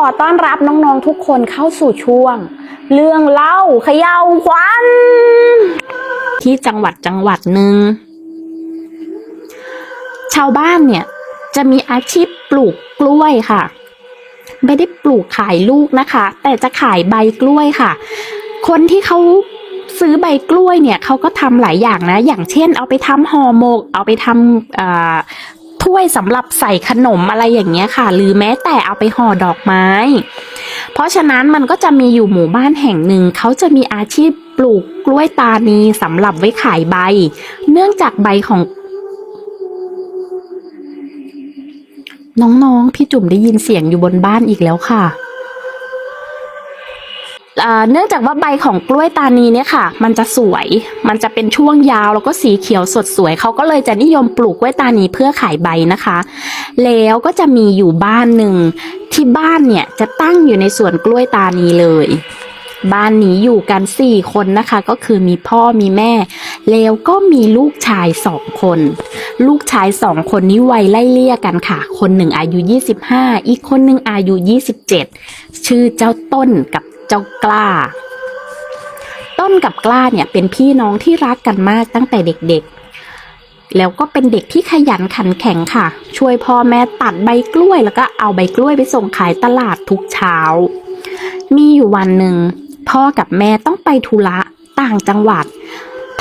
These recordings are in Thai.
ขอต้อนรับน้องๆทุกคนเข้าสู่ช่วง เรื่องเล่าเขย่าขวัญที่จังหวัดจังหวัดหนึ่งชาวบ้านเนี่ยจะมีอาชีพปลูกกล้วยค่ะ ไม่ได้ปลูกขายลูกนะคะ แต่จะขายใบกล้วยค่ะ คนที่เขาซื้อใบกล้วยเนี่ยเขาก็ทำหลายอย่างนะ อย่างเช่น เอาไปทำห่อหมก เอาไปทำ ถ้วยสำหรับใส่ขนมอะไรอย่างเงี้ยค่ะ หรือแม้แต่เอาไปห่อดอกไม้ เพราะฉะนั้นมันก็จะมีอยู่หมู่บ้านแห่งหนึ่ง เขาจะมีอาชีพปลูกกล้วยตานีสำหรับไว้ขายใบ เนื่องจากใบของ น้องๆ พี่จุ๋มได้ยินเสียงอยู่บนบ้านอีกแล้วค่ะ เนื่องจากว่าใบของกล้วยตานีเนี่ยค่ะ มันจะสวย มันจะเป็นช่วงยาวแล้วก็สีเขียวสดสวย เขาก็เลยจะนิยมปลูกกล้วยตานีเพื่อขายใบนะคะ แล้วก็จะมีอยู่บ้านหนึ่งที่บ้านเนี่ยจะตั้งอยู่ในสวนกล้วยตานีเลย บ้านนี้อยู่กันสี่คนนะคะ ก็คือมีพ่อมีแม่ แล้วก็มีลูกชายสองคน ลูกชายสองคนนี้วัยไล่เลี่ยกันค่ะ คนหนึ่งอายุ 25 อีกคนหนึ่งอายุ 27 ชื่อเจ้าต้นกับ เจ้ากล้า ต้นกับกล้าเนี่ยเป็นพี่น้องที่รักกันมากตั้งแต่เด็กๆ แล้วก็เป็นเด็กที่ขยันขันแข็งค่ะ ช่วยพ่อแม่ตัดใบกล้วย แล้วก็เอาใบกล้วยไปส่งขายตลาดทุกเช้า มีอยู่วันหนึ่งพ่อกับแม่ต้องไปธุระต่างจังหวัด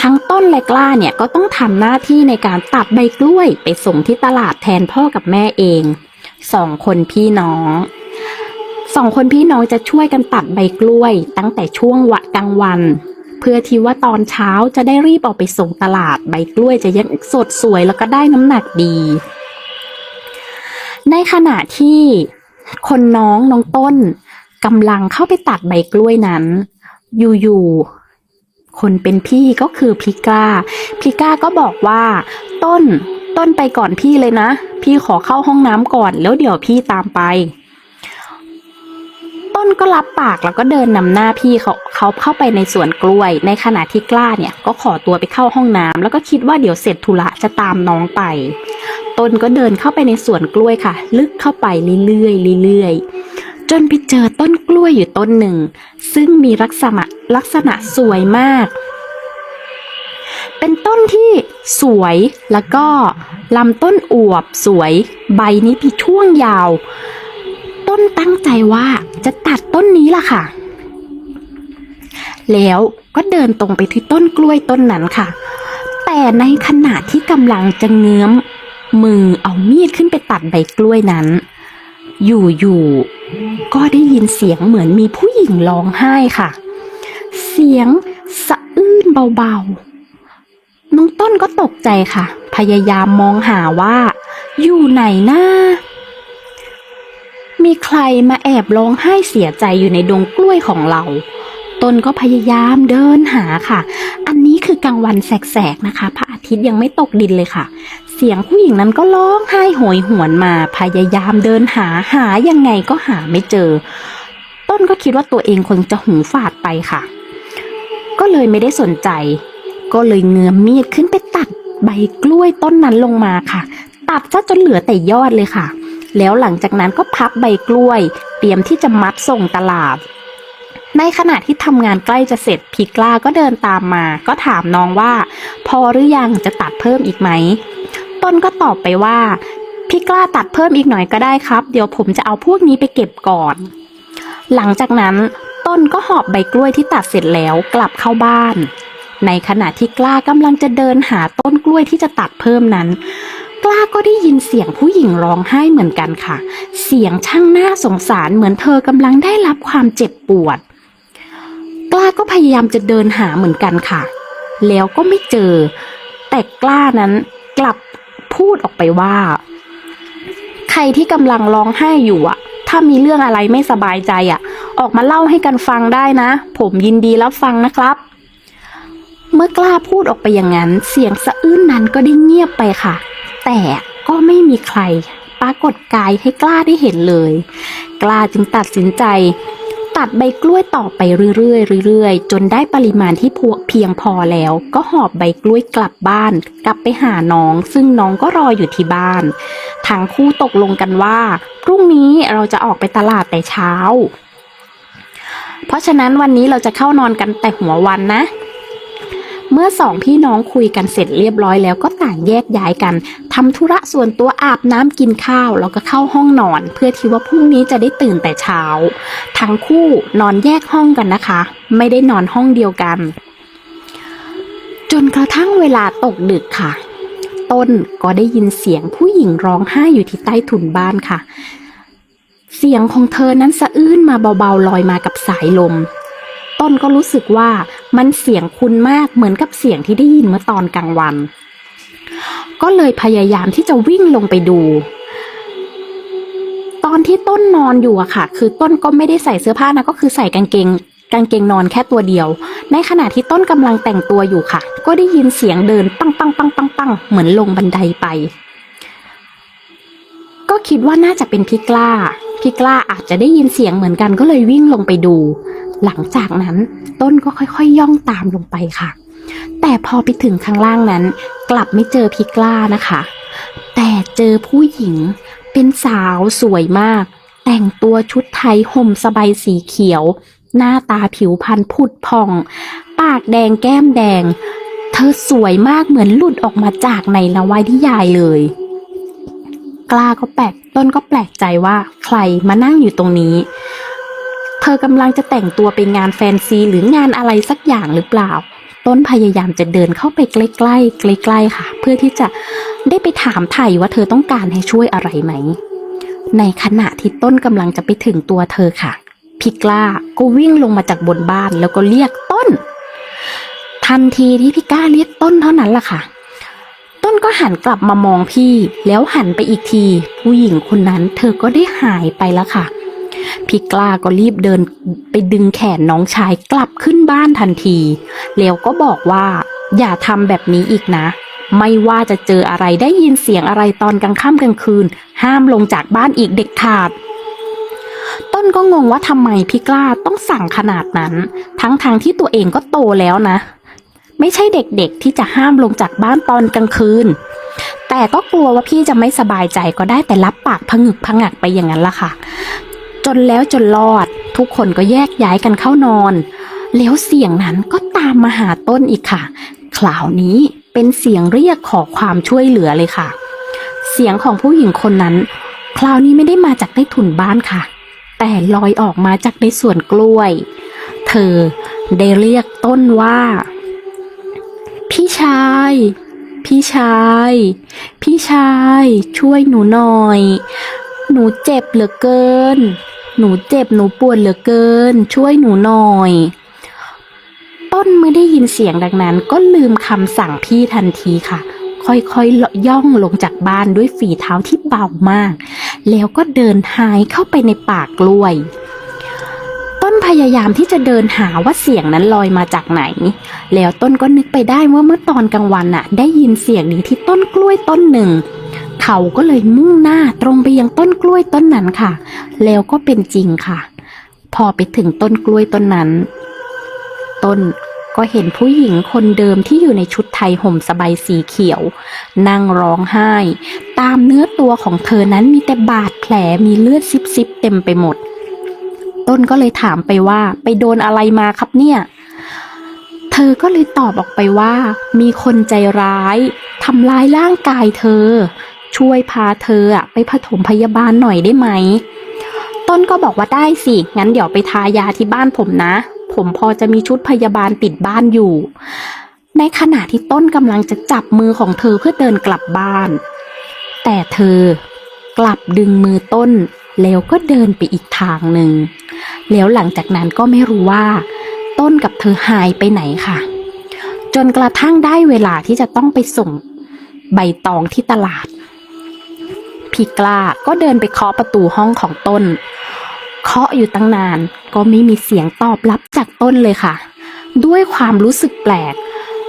ทั้งต้นและกล้าเนี่ยก็ต้องทำหน้าที่ในการตัดใบกล้วยไปส่งที่ตลาดแทนพ่อกับแม่เองสองคนพี่น้อง สองคนพี่น้องจะช่วยกันตัดใบกล้วย ตั้งแต่ช่วงวะกลางวัน เพื่อที่ว่าตอนเช้าจะได้รีบออกไปส่งตลาดใบกล้วยจะยังสดสวยแล้วก็ได้น้ำหนักดี ในขณะที่คนน้องน้องต้นกำลังเข้าไปตัดใบกล้วยนั้น อยู่ๆคนเป็นพี่ก็คือพี่ก้าพี่ก้าก็บอกว่า ต้นต้นไปก่อนพี่เลยนะ พี่ขอเข้าห้องน้ำก่อน แล้วเดี๋ยวพี่ตามไป นก็รับปากแล้วก็เดินนำหน้าพี่เขาเขาเข้าไปในสวนกล้วย ในขณะที่กล้าเนี่ยก็ขอตัวไปเข้าห้องน้ำแล้วก็คิดว่าเดี๋ยวเสร็จธุระจะตามน้องไป ต้นก็เดินเข้าไปในสวนกล้วยค่ะ ลึกเข้าไปเรื่อยๆเรื่อยๆจนไปเจอต้นกล้วยอยู่ต้นหนึ่ง ซึ่งมีลักษณะลักษณะสวยมาก เป็นต้นที่สวยแล้วก็ลำต้นอวบสวย ใบนี้มีช่วงยาว ตั้งใจว่าจะตัดต้นนี้ล่ะค่ะ แล้วก็เดินตรงไปที่ต้นกล้วยต้นนั้นค่ะ แต่ในขณะที่กำลังจะเงื้อมมือเอามีดขึ้นไปตัดใบกล้วยนั้น อยู่ๆก็ได้ยินเสียงเหมือนมีผู้หญิงร้องไห้ค่ะ เสียงสะอื้นเบาๆ น้องต้นก็ตกใจค่ะ พยายามมองหาว่า อยู่ไหนนะ มีใครมาแอบร้องไห้เสียใจอยู่ในดงกล้วยของเรา ต้นก็พยายามเดินหาค่ะ อันนี้คือกลางวันแสกๆนะคะ พระอาทิตย์ยังไม่ตกดินเลยค่ะ เสียงผู้หญิงนั้นก็ร้องไห้โหยหวนมา พยายามเดินหาหายังไงก็หาไม่เจอ ต้นก็คิดว่าตัวเองคงจะหูฝาดไปค่ะ ก็เลยไม่ได้สนใจ ก็เลยเงื้อมมีดขึ้นไปตัดใบกล้วยต้นนั้นลงมาค่ะ ตัดซะจนเหลือแต่ยอดเลยค่ะ แล้วหลังจากนั้นก็พับใบกล้วย เตรียมที่จะมัดส่งตลาด ในขณะที่ทำงานใกล้จะเสร็จพีกล้าก็เดินตามมา ก็ถามน้องว่า พอหรือยังจะตัดเพิ่มอีกไหม ต้นก็ตอบไปว่า พี่กล้าตัดเพิ่มอีกหน่อยก็ได้ครับ เดี๋ยวผมจะเอาพวกนี้ไปเก็บก่อน หลังจากนั้นต้นก็หอบใบกล้วยที่ตัดเสร็จแล้วกลับเข้าบ้าน ในขณะที่กล้ากำลังจะเดินหาต้นกล้วยที่จะตัดเพิ่มนั้น กล้าก็ได้ยินเสียงผู้หญิงร้องไห้เหมือนกันค่ะ เสียงช่างน่าสงสารเหมือนเธอกำลังได้รับความเจ็บปวด กล้าก็พยายามจะเดินหาเหมือนกันค่ะ แล้วก็ไม่เจอ แต่กล้านั้นกลับพูดออกไปว่า ใครที่กำลังร้องไห้อยู่อะถ้ามีเรื่องอะไรไม่สบายใจอะออกมาเล่าให้กันฟังได้นะ ผมยินดีรับฟังนะครับเมื่อกล้าพูดออกไปอย่างนั้น เสียงสะอื้นนั้นก็ได้เงียบไปค่ะ แต่ก็ไม่มีใครปรากฏกายให้กล้าได้เห็นเลย กล้าจึงตัดสินใจ ตัดใบกล้วยต่อไปเรื่อยๆเรื่อยๆ จนได้ปริมาณที่พวเพียงพอแล้ว ก็หอบใบกล้วยกลับบ้าน กลับไปหาน้อง ซึ่งน้องก็รออยู่ที่บ้านทั้งคู่ตกลงกันว่าพรุ่งนี้เราจะออกไปตลาดแต่เช้า เพราะฉะนั้นวันนี้เราจะเข้านอนกันแต่หัววันนะ เมื่อสองพี่น้องคุยกันเสร็จเรียบร้อยแล้วก็ต่างแยกย้ายกันทำธุระส่วนตัวอาบน้ำกินข้าวแล้วก็เข้าห้องนอน เพื่อที่ว่าพรุ่งนี้จะได้ตื่นแต่เช้า ทั้งคู่นอนแยกห้องกันนะคะ ไม่ได้นอนห้องเดียวกัน จนกระทั่งเวลาตกดึกค่ะ ต้นก็ได้ยินเสียงผู้หญิงร้องไห้อยู่ที่ใต้ถุนบ้านค่ะ เสียงของเธอนั้นสะอื้นมาเบาๆลอยมากับสายลม ต้นก็รู้สึกว่า มันเสียงคุ้นมากเหมือนกับเสียงที่ได้ยินเมื่อตอนกลางวัน ก็เลยพยายามที่จะวิ่งลงไปดู ตอนที่ต้นนอนอยู่อะค่ะ คือต้นก็ไม่ได้ใส่เสื้อผ้านะก็คือใส่กางเกงกางเกงนอนแค่ตัวเดียว ในขณะที่ต้นกำลังแต่งตัวอยู่ค่ะ ก็ได้ยินเสียงเดินปังปังปังปังปังเหมือนลงบันไดไป ก็คิดว่าน่าจะเป็นพี่กล้า พี่กล้าอาจจะได้ยินเสียงเหมือนกันก็เลยวิ่งลงไปดู หลังจากนั้นต้นก็ค่อยๆย่องตามลงไปค่ะ แต่พอไปถึงข้างล่างนั้น กลับไม่เจอพี่กล้านะคะ แต่เจอผู้หญิงเป็นสาวสวยมาก แต่งตัวชุดไทยห่มสบายสีเขียว หน้าตาผิวพรรณผุดผ่อง ปากแดงแก้มแดง เธอสวยมากเหมือนหลุดออกมาจากในนวนิยายเลยกล้าก็แปลกต้นก็แปลกใจว่าใครมานั่งอยู่ตรงนี้ ธอกำลังจะแต่งตัวไปงานแฟนซีหรืองานอะไรสักอย่างหรือเปล่า ต้นพยายามจะเดินเข้าไปใกล้ๆใกล้ๆค่ะ เพื่อที่จะได้ไปถามไถ่ว่าเธอต้องการให้ช่วยอะไรไหม ในขณะที่ต้นกำลังจะไปถึงตัวเธอค่ะพี่กล้าก็วิ่งลงมาจากบนบ้านแล้วก็เรียกต้น ทันทีที่พี่กล้าเรียกต้นเท่านั้นล่ะค่ะ ต้นก็หันกลับมามองพี่ แล้วหันไปอีกที ผู้หญิงคนนั้น เธอก็ได้หายไปแล้วค่ะ พี่กล้าก็รีบเดินไปดึงแขนน้องชายกลับขึ้นบ้านทันที แล้วก็บอกว่า อย่าทำแบบนี้อีกนะ ไม่ว่าจะเจออะไรได้ยินเสียงอะไรตอนกลางค่ำกลางคืน ห้ามลงจากบ้านอีกเด็ดขาด ต้นก็งงว่าทำไมพี่กล้าต้องสั่งขนาดนั้น ทั้งทางๆที่ตัวเองก็โตแล้วนะ ไม่ใช่เด็กๆที่จะห้ามลงจากบ้านตอนกลางคืน แต่ก็กลัวว่าพี่จะไม่สบายใจก็ได้แต่รับปากผงึกผงักไปอย่างนั้นล่ะค่ะ จนแล้วจนรอด ทุกคนก็แยกย้ายกันเข้านอน แล้วเสียงนั้นก็ตามมาหาต้นอีกค่ะ คราวนี้เป็นเสียงเรียกขอความช่วยเหลือเลยค่ะ เสียงของผู้หญิงคนนั้น คราวนี้ไม่ได้มาจากใต้ถุนบ้านค่ะ แต่ลอยออกมาจากในสวนกล้วย เธอได้เรียกต้นว่า พี่ชาย พี่ชาย พี่ชาย ช่วยหนูหน่อย หนูเจ็บเหลือเกิน หนูเจ็บหนูปวดเหลือเกิน ช่วยหนูหน่อย ต้นเมื่อได้ยินเสียงดังนั้น ก็ลืมคำสั่งพี่ทันทีค่ะ ค่อยๆย่องลงจากบ้านด้วยฝีเท้าที่เบามาก แล้วก็เดินหายเข้าไปในป่ากล้วย ต้นพยายามที่จะเดินหาว่าเสียงนั้นลอยมาจากไหน แล้วต้นก็นึกไปได้ว่าเมื่อตอนกลางวันน่ะ ได้ยินเสียงนี้ที่ต้นกล้วยต้นหนึ่ง เขาก็เลยมุ่งหน้าตรงไปยังต้นกล้วยต้นนั้นค่ะ แล้วก็เป็นจริงค่ะ พอไปถึงต้นกล้วยต้นนั้น ต้นก็เห็นผู้หญิงคนเดิมที่อยู่ในชุดไทยห่มสบายสีเขียว นั่งร้องไห้ ตามเนื้อตัวของเธอนั้นมีแต่บาดแผลมีเลือดซิบๆเต็มไปหมด ต้นก็เลยถามไปว่าไปโดนอะไรมาครับเนี่ยเธอก็เลยตอบออกไปว่า มีคนใจร้ายทำร้ายร่างกายเธอ ช่วยพาเธอไปผถมพยาบาลหน่อยได้ไหม ต้นก็บอกว่าได้สิ งั้นเดี๋ยวไปทายาที่บ้านผมนะ ผมพอจะมีชุดพยาบาลติดบ้านอยู่ ในขณะที่ต้นกำลังจะจับมือของเธอเพื่อเดินกลับบ้าน แต่เธอกลับดึงมือต้น แล้วก็เดินไปอีกทางหนึ่ง แล้วหลังจากนั้นก็ไม่รู้ว่า ต้นกับเธอหายไปไหนค่ะ จนกระทั่งได้เวลาที่จะต้องไปส่งใบตองที่ตลาด พี่กล้าก็เดินไปเคาะประตูห้องของต้น เคาะอยู่ตั้งนานก็ไม่มีเสียงตอบรับจากต้นเลยค่ะ ด้วยความรู้สึกแปลก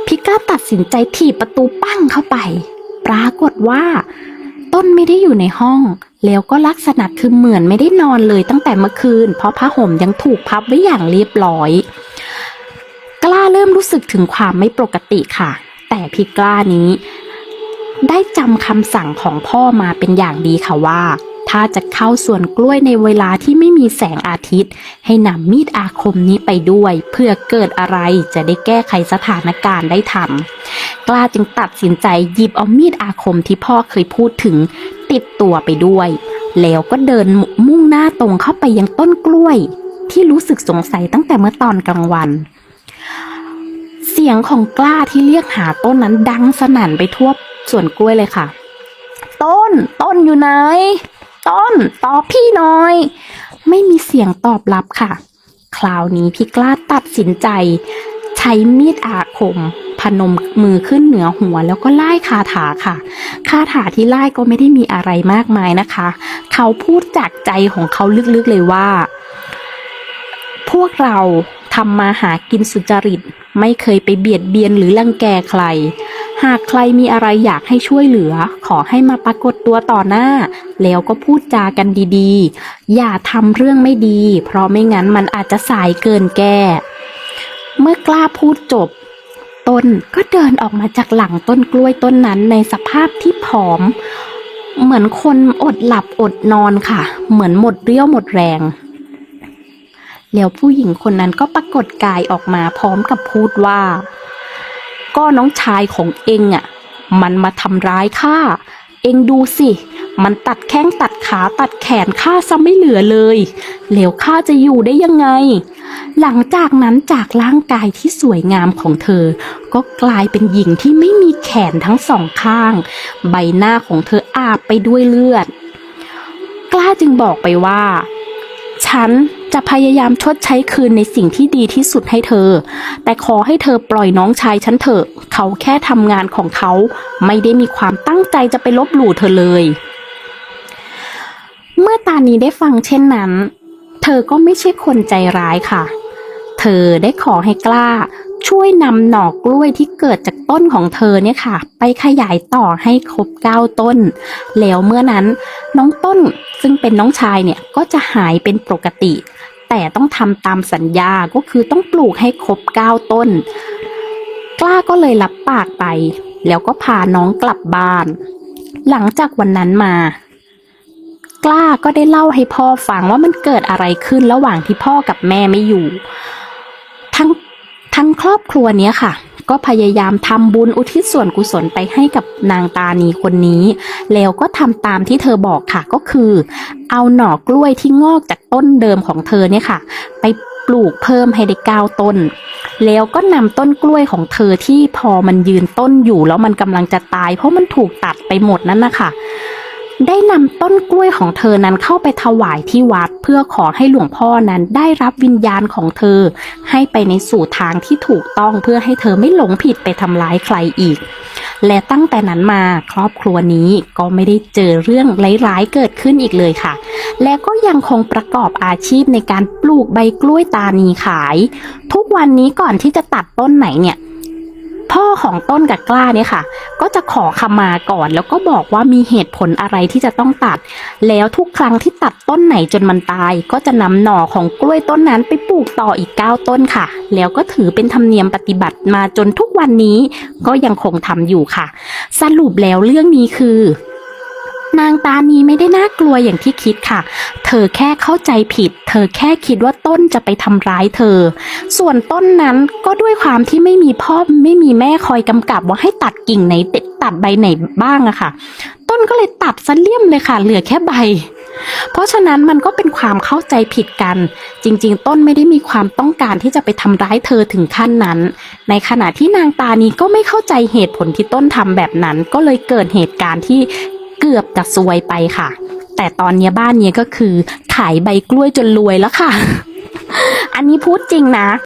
พี่กล้าตัดสินใจถีบประตูปั้งเข้าไป ปรากฏว่า ต้นไม่ได้อยู่ในห้อง แล้วก็ลักษณะคือเหมือนไม่ได้นอนเลยตั้งแต่เมื่อคืน เพราะผ้าห่มยังถูกพับไว้อย่างเรียบร้อย กล้าเริ่มรู้สึกถึงความไม่ปกติค่ะ แต่พี่กล้านี้ ได้จำคำสั่งของพ่อมาเป็นอย่างดีค่ะว่า ถ้าจะเข้าสวนกล้วยในเวลาที่ไม่มีแสงอาทิตย์ ให้นำมีดอาคมนี้ไปด้วย เพื่อเกิดอะไรจะได้แก้ไขสถานการณ์ได้ทันกล้าจึงตัดสินใจหยิบเอามีดอาคมที่พ่อเคยพูดถึง ติดตัวไปด้วย แล้วก็เดินมุ่งหน้าตรงเข้าไปยังต้นกล้วย ที่รู้สึกสงสัยตั้งแต่เมื่อตอนกลางวันเสียงของกล้าที่เรียกหาต้นนั้นดังสนั่นไปทั่ว สวนกล้วยเลยค่ะ ต้น ต้นอยู่ไหน ต้น ตอบพี่หน่อย ไม่มีเสียงตอบรับค่ะ คราวนี้พี่กล้าตัดสินใจ ใช้มีดอาคม พนมมือขึ้นเหนือหัว แล้วก็ไล่คาถาค่ะ คาถาที่ไล่ก็ไม่ได้มีอะไรมากมายนะคะ เขาพูดจากใจของเขาลึกๆเลยว่า พวกเราทำมาหากินสุจริต ไม่เคยไปเบียดเบียนหรือรังแกใคร หากใครมีอะไรอยากให้ช่วยเหลือ ขอให้มาปรากฏตัวต่อหน้า แล้วก็พูดจากันดีๆ อย่าทำเรื่องไม่ดี เพราะไม่งั้นมันอาจจะสายเกินแก้ เมื่อกล้าพูดจบ ต้นก็เดินออกมาจากหลังต้นกล้วยต้นนั้นในสภาพที่ผอม เหมือนคนอดหลับอดนอนค่ะ เหมือนหมดเรี่ยวหมดแรงแล้วผู้หญิงคนนั้นก็ปรากฏกายออกมาพร้อมกับพูดว่า ก็น้องชายของเองอะ มันมาทำร้ายข้า เองดูสิ มันตัดแข้งตัดขาตัดแขนข้าซะไม่เหลือเลย แล้วข้าจะอยู่ได้ยังไง หลังจากนั้นจากร่างกายที่สวยงามของเธอ ก็กลายเป็นหญิงที่ไม่มีแขนทั้งสองข้าง ใบหน้าของเธออาบไปด้วยเลือด กล้าจึงบอกไปว่า ฉัน จะพยายามชดใช้คืนในสิ่งที่ดีที่สุดให้เธอ แต่ขอให้เธอปล่อยน้องชายฉันเถอะ เขาแค่ทำงานของเขา ไม่ได้มีความตั้งใจจะไปลบหลู่เธอเลย เมื่อตานีได้ฟังเช่นนั้น เธอก็ไม่ใช่คนใจร้ายค่ะ เธอได้ขอให้กล้า ช่วยนำหน่อกล้วยที่เกิดจากต้นของเธอเนี่ยค่ะ ไปขยายต่อให้ครบเก้าต้น แล้วเมื่อนั้นน้องต้นซึ่งเป็นน้องชายเนี่ยก็จะหายเป็นปกติ แต่ต้องทำตามสัญญาก็คือต้องปลูกให้ครบเก้าต้น กล้าก็เลยรับปากไป แล้วก็พาน้องกลับบ้าน หลังจากวันนั้นมา กล้าก็ได้เล่าให้พ่อฟังว่ามันเกิดอะไรขึ้นระหว่างที่พ่อกับแม่ไม่อยู่ ทั้งทั้งครอบครัวเนี้ยค่ะ ก็พยายามทำบุญอุทิศส่วนกุศลไปให้กับนางตานีคนนี้ แล้วก็ทำตามที่เธอบอกค่ะก็คือ เอาหน่อกล้วยที่งอกจากต้นเดิมของเธอเนี่ยค่ะ ไปปลูกเพิ่มให้ได้เก้าต้น แล้วก็นำต้นกล้วยของเธอที่พอมันยืนต้นอยู่แล้วมันกำลังจะตาย เพราะมันถูกตัดไปหมดนั่นนะคะ ได้นำต้นกล้วยของเธอนั้นเข้าไปถวายที่วัด เพื่อขอให้หลวงพ่อนั้นได้รับวิญญาณของเธอ ให้ไปในสู่ทางที่ถูกต้องเพื่อให้เธอไม่หลงผิดไปทำร้ายใครอีก และตั้งแต่นั้นมาครอบครัวนี้ก็ไม่ได้เจอเรื่องร้ายๆเกิดขึ้นอีกเลยค่ะ และก็ยังคงประกอบอาชีพในการปลูกใบกล้วยตานีขาย ทุกวันนี้ก่อนที่จะตัดต้นไหนเนี่ย พ่อของต้นกับกล้าเนี่ยค่ะ ก็จะขอขมาก่อน แล้วก็บอกว่ามีเหตุผลอะไรที่จะต้องตัด แล้วทุกครั้งที่ตัดต้นไหนจนมันตาย ก็จะนำหน่อของกล้วยต้นนั้นไปปลูกต่ออีก 9 ต้นค่ะ แล้วก็ถือเป็นธรรมเนียมปฏิบัติมาจนทุกวันนี้ก็ยังคงทำอยู่ค่ะ สรุปแล้วเรื่องนี้คือ นางตานีไม่ได้น่ากลัวอย่างที่คิดค่ะ เธอแค่เข้าใจผิด เธอแค่คิดว่าต้นจะไปทำร้ายเธอ ส่วนต้นนั้นก็ด้วยความที่ไม่มีพ่อไม่มีแม่คอยกำกับว่าให้ตัดกิ่งไหนตัดใบไหนบ้างอะค่ะ ต้นก็เลยตัดซะเลี่ยมเลยค่ะ เหลือแค่ใบเพราะฉะนั้นมันก็เป็นความเข้าใจผิดกัน จริง ๆ ต้นไม่ได้มีความต้องการที่จะไปทำร้ายเธอถึงขั้นนั้น ในขณะที่นางตานีก็ไม่เข้าใจเหตุผลที่ต้นทำแบบนั้น ก็เลยเกิดเหตุการณ์ที่ เกือบจะซวยไปค่ะ แต่ตอนนี้บ้านเนี้ยก็คือขายใบกล้วยจนรวยแล้วค่ะ อันนี้พูดจริงนะ